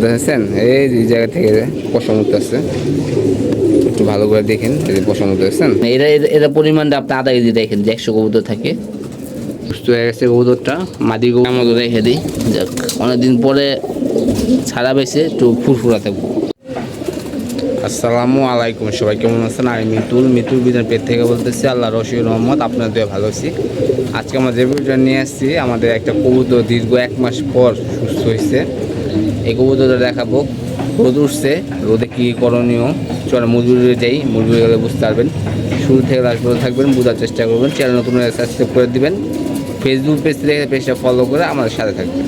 দেখেছেন? এই যে জায়গা থেকে পশম উঠতেছে। একটু ভালো করে দেখেন এই যে পশম উঠতেছেন। এরা এরা- পরিমাণটা আপনি আধা কেজি দেখেন যে একশো কবুতর থাকে। সুস্থ হয়ে গেছে কবুতরটা। মাদি কবুতর। আমাকে রেখে দিই। যাক অনেকদিন পরে ছাড়া বেছে একটু ফুরফুরা থাকব আসসালামু আলাইকুম সবাই কেমন আছেন? আমি মিতুল। মিতুল বিধান পেট থেকে বলতেছি আল্লাহ রশিদ রহমত আপনাদের ভালো আছি। আজকে আমরা যে ভিডিওটা নিয়ে আসছি আমাদের একটা কবুতর দীর্ঘ এক মাস পর সুস্থ হয়েছে। এই কবুতরটা দেখাবো। রোদ উঠছে, রোদে কী করণীয়? চলে মুরগি যাই মুরগি গেলে বুঝতে পারবেন। শুরু থেকে লাস্ট পর্যন্ত থাকবেন, বোঝার চেষ্টা করবেন। চ্যানেল নতুন সাবস্ক্রাইব করে দিবেন। ফেসবুক পেজ থেকে পেজটা ফলো করে আমাদের সাথে থাকবেন।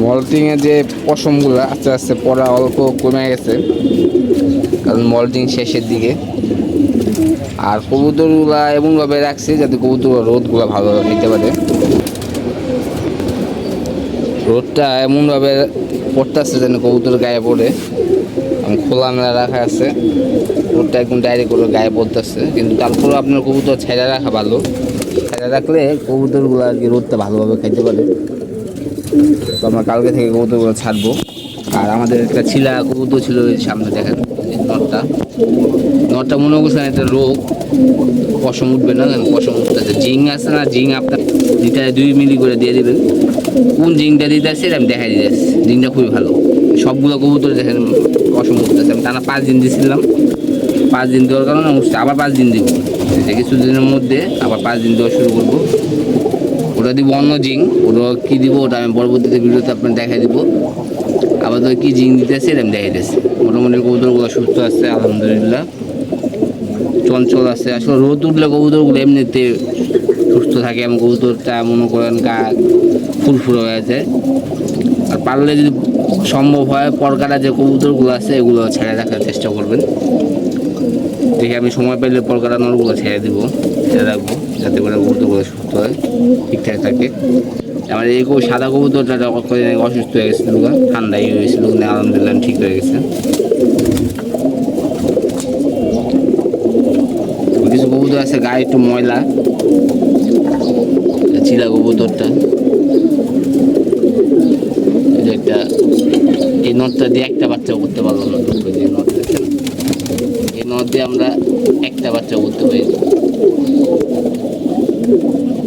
মল্টিংয়ের যে পশমগুলো আস্তে আস্তে পড়া অল্প কমে গেছে। কারণ মল্টিং শেষের দিকে। আর কবুতরগুলা এমনভাবে রাখছে যাতে কবুতর রোদগুলো ভালোভাবে নিতে পারে। রোদটা এমনভাবে পড়তেছে যেন কবুতর গায়ে পড়ে। এবং খোলামেলা রাখা আছে। রোদটা একদম ডাইরেক্ট করে গায়ে পড়তেছে। কিন্তু তারপরেও আপনার কবুতর ছেড়ে রাখা ভালো। ছেড়ে রাখলে কবুতরগুলো আর কি রোদটা ভালোভাবে খাইতে পারে। তো আমরা কালকে থেকে কবুতরগুলো ছাড়বো। আর আমাদের একটা ছিলা কবুতর ছিল সামনে দেখেন নটটা। নটটা মনে করছেন একটা রোগ। পশম উঠবে না কেন পশম উঠতেছে। জিং আছে না, জিং আপনার লিটারে দুই মিলি করে দিয়ে দিবেন। কোন জিংটা দিতে আসছে আমি দিতে আসছি। জিংটা খুবই ভালো। সবগুলো কবুতর দেখেন পশম উঠতেছে আমি টানা পাঁচ দিন দিয়েছিলাম পাঁচ দিন দেওয়ার কারণে আবার পাঁচ দিন দিব। যে কিছুদিনের মধ্যে আবার পাঁচ দিন দেওয়া শুরু করব। ওটা দিব অন্য জিং ওটা কী দিব ওটা আমি পরবর্তীতে ভিডিওতে আপনার দেখাই দিব। আবার তো কী জিং দিতেছে এটা আমি দেখাই দিতেছি। মোটামুটি কবুতরগুলো সুস্থ আছে, আলহামদুলিল্লাহ। চঞ্চল আছে। আসলে রোদ উঠলে কবুতরগুলো এমনিতে সুস্থ থাকে এবং কবুতরটা মনে করেন গা ফুরফুরে হয়ে যায় আর পারলে যদি সম্ভব হয় পরকাটা যে কবুতরগুলো আছে এগুলো ছেড়ে রাখার চেষ্টা করবেন। দেখে আমি সময় পেলে পরকাটা নলগুলো ছেড়ে দিব। ছেড়ে রাখব যাতে করে কবুতরগুলো সুস্থ হয় ঠিকঠাক থাকে। আমার এই সাদা কবুতরটা কদিন অসুস্থ হয়ে গেছিল গা, ঠান্ডা ইয়ে হয়েছিল আলহামদুলিল্লাহ ঠিক হয়ে গেছে। কিছু কবুতর আছে গায়ে একটু ময়লা। চিলা কবুতরটা। এই নটটা দিয়ে একটা বাচ্চা করতে পারলাম না, দুটো যে দেখেন এই নট দিয়ে আমরা একটা বাচ্চা করতে পারি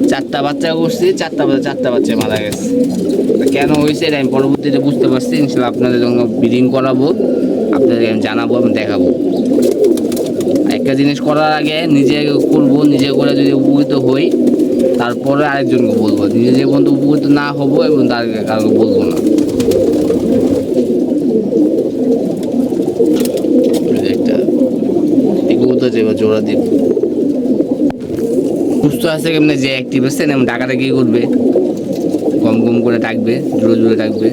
চারটা বাচ্চা করছি, চারটা বাচ্চা চারটা বাচ্চা মারা গেছে। কেন হয়েছে এটা আমি পরবর্তীতে বুঝতে পারছি ইনশাল্লাহ আপনাদের যখন ব্রিডিং করাবো আপনাদের আমি জানাব, আমি দেখাবো। একটা জিনিস করার আগে নিজে করব, নিজে করে যদি উপকৃত হই তারপরে আরেকজনকে বলব। নিজে পর্যন্ত উপকৃত না হব এবং তার কাউকে বলব না। এবার সুস্থ আছে কেমনি যে অ্যাক্টিভ আছে না ডাকাটা কি করবে কম কম করে ডাকবে, জোরে জোরে ডাকবে।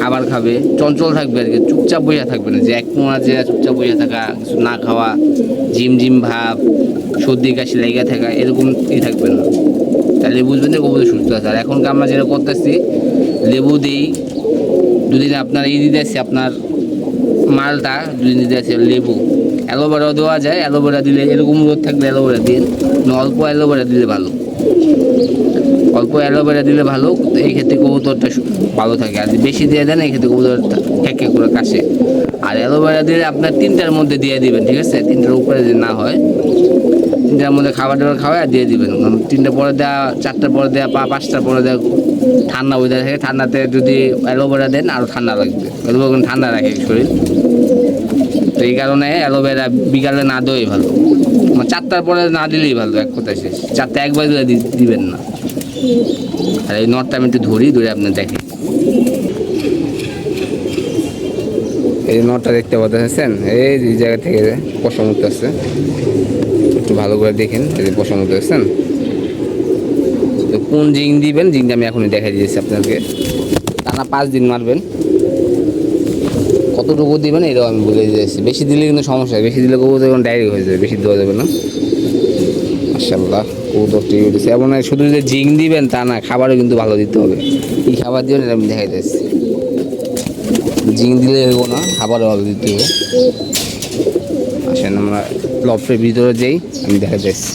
খাবার খাবে, চঞ্চল থাকবে আর কি, চুপচাপ বইয়া থাকবে না, যে এক মোড়া যে চুপচাপ বসে থাকা, কিছু না খাওয়া, জিম জিম ভাব, সর্দি কাশি লেগে থাকা, এরকম ই থাকবে না। তাহলে বুঝবেন যে কবুতর সুস্থ আছে। আর এখনকার আমরা যেটা করতেছি, লেবু দিই, দুদিন আপনার ই দিতে আসছি, আপনার মালটা দুদিন দিতে আসছি, লেবু। অ্যালোভেরাও দেওয়া যায়, অ্যালোভেরা দিলে এরকম রোদ থাকলে অ্যালোভেরা দিন অল্প অ্যালোভেরা দিলে ভালো। অল্প অ্যালোভেরা দিলে ভালো এই ক্ষেত্রে কবুতরটা ভালো থাকে। আর বেশি দিয়ে দেন, এই ক্ষেত্রে কবুতরটা এক করে কাছে। আর অ্যালোভেরা দিলে আপনার তিনটার মধ্যে দিয়ে দিবেন, ঠিক আছে? তিনটার উপরে যদি না হয়, তিনটার মধ্যে খাবার দাবার খাওয়া আর দিয়ে দিবেন। কারণ তিনটা পরে দেওয়া, চারটার পরে দেওয়া, পা পাঁচটার পরে দেওয়া ঠান্ডা ওয়েদার থাকে, ঠান্ডাতে যদি অ্যালোভেরা দেন আরও ঠান্ডা লাগবে। অ্যালোভেরা ঠান্ডা রাখে শরীর। তো এই কারণে অ্যালোভেরা বিকালে না দেওয়াই ভালো। মানে চারটার পরে না দিলেই ভালো, এক কথায় শেষ। চারটা একবার দিলে দিবেন না। আর এই নটটা আমি একটু ধরি, ধরে আপনি দেখেন। এই নটটা দেখতে পাচ্ছেন? এই যে জায়গা থেকে পশম উঠতেছে। একটু ভালো করে দেখেন, এই পশম উঠতেছেন তো কোন জিং দিবেন? জিংটা আমি এখনই দেখাই দিয়েছি আপনাকে। টানা পাঁচ দিন মারবেন। কতটুকু দিবেন, এটাও আমি বলে দিয়েছি। বেশি দিলে কিন্তু সমস্যা, বেশি দিলে কবুতর এখন ডাইরেক্ট হয়ে যাবে, বেশি দেওয়া যাবে না। মাসাল্লাহ কবুতর ঠিক হয়েছে এমন নয় শুধু যে জিং দিবেন তা না, খাবারও কিন্তু ভালো দিতে হবে। কী খাবার দিবেন আমি দেখাই দিয়েছি জিং দিলে হইব না, খাবারও ভালো দিতে হবে। আসেন, আমরা লফটের ভিতরে যাই, আমি দেখা যাচ্ছি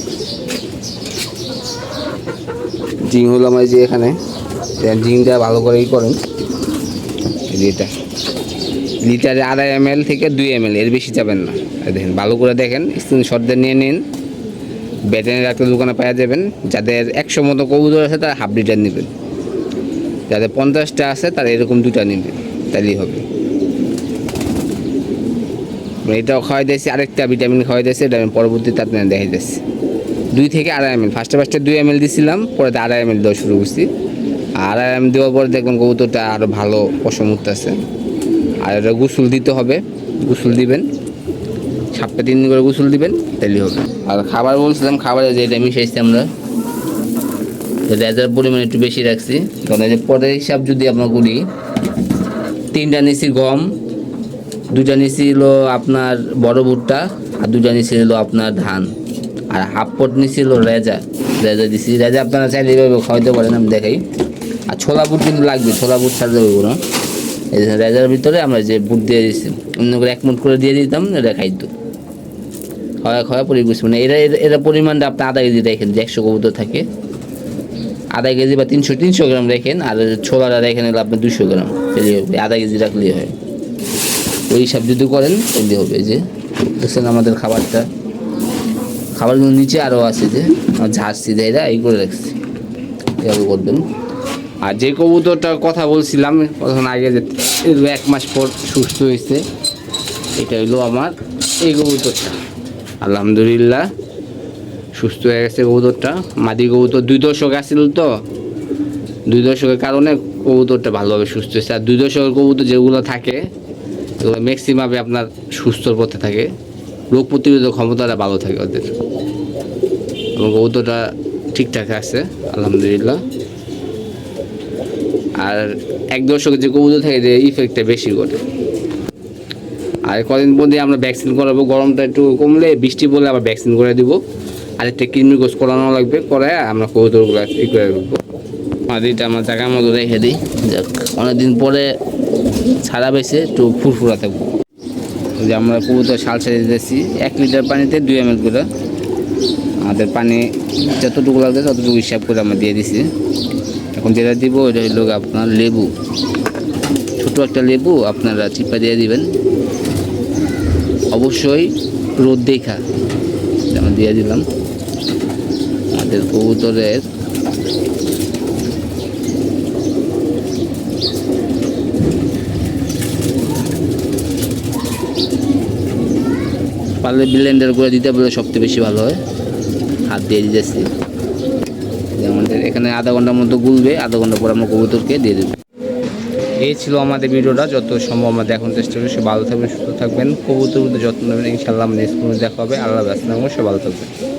জিং হলো আমার যে এখানে। জিংটা ভালো করেই করেন। এই এটা। লিটারে আড়াই এম থেকে দুই এম এর বেশি যাবেন না। দেখেন, ভালো করে দেখেন স্ক্রিনশট দিয়ে নিয়ে নিন। ব্যাটারি একটা দোকানে পাওয়া যাবেন, যাদের একশো মতো কবুতর আছে তারা হাফ লিটার নেবেন। যাদের পঞ্চাশটা আছে তারা এরকম দুটা নেবেন, তাইলেই হবে। মানে এটাও খাওয়াই দিয়েছি আরেকটা ভিটামিন খাওয়াই দিয়েছি এটা আমি পরবর্তীতে আপনার দেখাই দিয়েছি দুই থেকে আড়াই এম এল, ফার্স্টে ফার্স্টে দুই এম এল দিয়েছিলাম পরে আড়াই এম এল দেওয়া শুরু করছি। আর আড়াই এম দেওয়ার পরে দেখবেন কবুতরটা আরও ভালো পশম উঠতেছে। আর এটা গোসল দিতে হবে, গোসল দিবেন। সাতটা তিন দিন করে গোসল দিবেন, তাইলেই হবে। আর খাবার বলছিলাম, খাবারে যেটা মিশাইছি আমরা। রেজার পরিমাণ একটু বেশি রাখছি। কারণ এই যে পরের হিসাব যদি আমরা করি, তিনটা নিছি গম দুটা নিচে হলো আপনার বড় ভুট্টা, আর দুটা নিচে হলো আপনার ধান। আর হাফ পট নিচে হলো রেজা। রেজা দিছি। রেজা আপনারা চাইলে এইভাবে খাওয়াইতে পারেন, আমি দেখাই। আর ছোলা বুট কিন্তু লাগবে, ছোলা বুট ছাড়তে হবে না এই রেজার ভিতরে আমরা যে বুট দিয়ে দিচ্ছি অন্য করে এক মুট করে দিয়ে দিতাম, এটা খাইতো। খাওয়া খাওয়া পরিবেশ মানে এরা এরা- পরিমাণটা আপনি আধা কেজি রাখেন যে একশো কবুতর থাকে। আধা কেজি বা তিনশো তিনশো গ্রাম রাখেন আর ছোলাটা রাখেন হলো আপনি দুশো গ্রাম। তাহলে হবে। আধা কেজি রাখলেই হয়। ওই হিসাব যদি করেন, তাহলে হবে যে। দেখছেন আমাদের খাবারটা। খাবারগুলো নিচে আরও আছে যে ঝাড়ছি দেয়রা এই করে রাখছি। এভাবে করবেন। আর যে কবুতরটার কথা বলছিলাম তখন আগে যে এক মাস পর সুস্থ হয়েছে, এটা হলো আমার এই কবুতরটা। আলহামদুলিল্লাহ। সুস্থ হয়ে গেছে কবুতরটা। মাদি কবুতর দুই দশক আসছিল তো। দুই দশকের কারণে কবুতরটা ভালোভাবে সুস্থ হয়েছে। আর দুই দশকের কবুতর যেগুলো থাকে, এগুলো ম্যাক্সিমামে আপনার সুস্থর পথে থাকে। রোগ প্রতিরোধক ক্ষমতাটা ভালো থাকে ওদের। এবং কবুতরটা ঠিকঠাক আছে, আলহামদুলিল্লাহ। আর এক দশকের যে কবুতর থাকে যে ইফেক্টটা বেশি করে আর কদিন পর আমরা ভ্যাকসিন করাবো, গরমটা একটু কমলে বৃষ্টি পড়লে আবার ভ্যাকসিন করে দিব। আরেকটা কৃমি কোষ করানো লাগবে, করায় আমরা কবুতরগুলো ই করে রাখব। মাদিটা আমরা জায়গার মতো রেখে দিই। যাক, অনেকদিন পরে ছাড়া পেয়েছে, একটু ফুরফুরা থাকব যে আমরা কবুতর শাল ছেড়ে দিতেছি, এক লিটার পানিতে দুই এম করে। আমাদের পানি যতটুকু লাগবে ততটুকু হিসাব করে আমরা দিয়ে দিছি। এখন যেটা দিব ওইটা হলো আপনার লেবু। ছোটো একটা লেবু আপনারা চিপা দিয়ে দিবেন। অবশ্যই রোদ দেখা। যেমন দিয়ে দিলাম। আমাদের কবুতরের পারলে ব্লেন্ডার করে দিতে পারলে সবচেয়ে বেশি ভালো হয়। হাত দিয়ে দিতেছি। আমাদের এখানে আধা ঘণ্টার মতো গুলবে, আধা ঘণ্টা পর আমরা কবুতরকে দিয়ে দেবো। এই ছিল আমাদের ভিডিওটা। যত সম্ভব আমরা দেখানোর চেষ্টা করি সে ভালো থাকবেন, সুস্থ থাকবেন। কবুতর যত্ন নেবেন। ইনশাল্লাহ নেক্সট দেখা হবে। আল্লাহ ব্যস্ত সে ভালো থাকবেন।